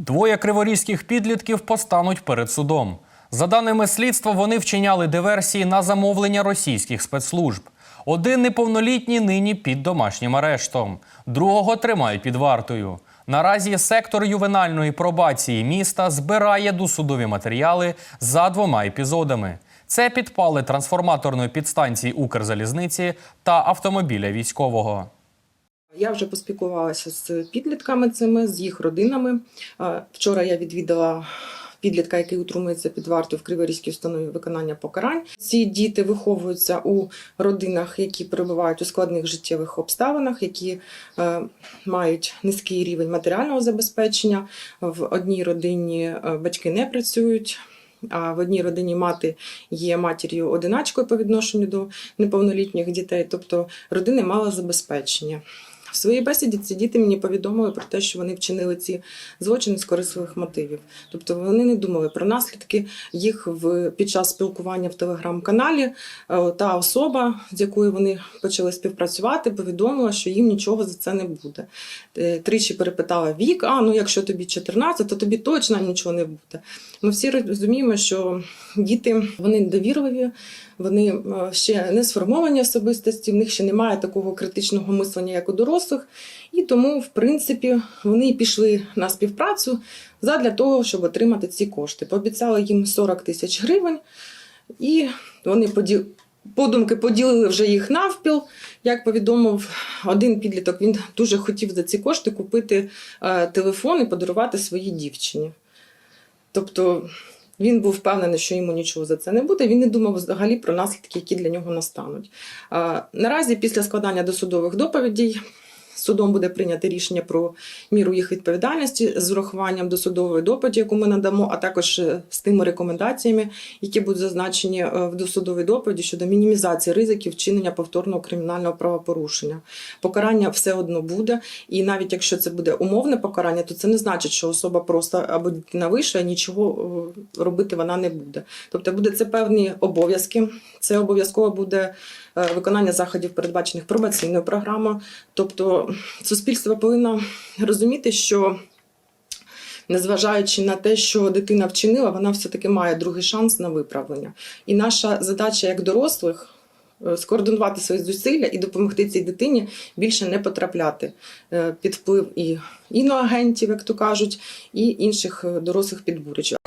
Двоє криворізьких підлітків постануть перед судом. За даними слідства, вони вчиняли диверсії на замовлення російських спецслужб. Один неповнолітній нині під домашнім арештом, другого тримають під вартою. Наразі сектор ювенальної пробації міста збирає досудові матеріали за двома епізодами. Це підпали трансформаторної підстанції Укрзалізниці та автомобіля військового. Я вже поспілкувалася з підлітками цими, з їх родинами. Вчора я відвідала підлітка, який утримується під вартою в Криворізькій установі виконання покарань. Ці діти виховуються у родинах, які перебувають у складних життєвих обставинах, які е, мають низький рівень матеріального забезпечення. В одній родині е, батьки не працюють. А в одній родині мати є матір'ю одиначкою по відношенню до неповнолітніх дітей, тобто родини мало забезпечення. В своїй бесіді ці діти мені повідомили про те, що вони вчинили ці злочини з корисливих мотивів. Тобто вони не думали про наслідки їх в під час спілкування в телеграм-каналі. е, Та особа, з якою вони почали співпрацювати, повідомила, що їм нічого за це не буде. Е, Тричі перепитала вік: а ну якщо тобі 14, то тобі точно нічого не буде. Ми всі розуміємо, що діти вони довірливі, вони е, ще не сформовані особистості, в них ще немає такого критичного мислення, як у дорослих, і тому, в принципі, вони пішли на співпрацю задля того, щоб отримати ці кошти. Пообіцяли їм 40 тисяч гривень, і вони поді... подумки поділили вже їх навпіл. Як повідомив один підліток, він дуже хотів за ці кошти купити е, телефон і подарувати своїй дівчині. Тобто він був впевнений, що йому нічого за це не буде. Він не думав взагалі про наслідки, які для нього настануть. Наразі, після складання досудових доповідей, судом буде прийнято рішення про міру їх відповідальності з урахуванням досудової доповіді, яку ми надамо, а також е, з тими рекомендаціями, які будуть зазначені е, в досудовій доповіді щодо мінімізації ризиків вчинення повторного кримінального правопорушення. Покарання все одно буде, і навіть якщо це буде умовне покарання, то це не значить, що особа просто або дитина вийшла, нічого е, робити вона не буде. Тобто буде це певні обов'язки. Це обов'язково буде виконання заходів, передбачених пробаційною програмою. Тобто суспільство повинно розуміти, що незважаючи на те, що дитина вчинила, вона все-таки має другий шанс на виправлення. І наша задача як дорослих. е, Скоординувати свої зусилля і допомогти цій дитині більше не потрапляти е, під вплив і іноагентів, як то кажуть, і інших е, дорослих підбурювачів.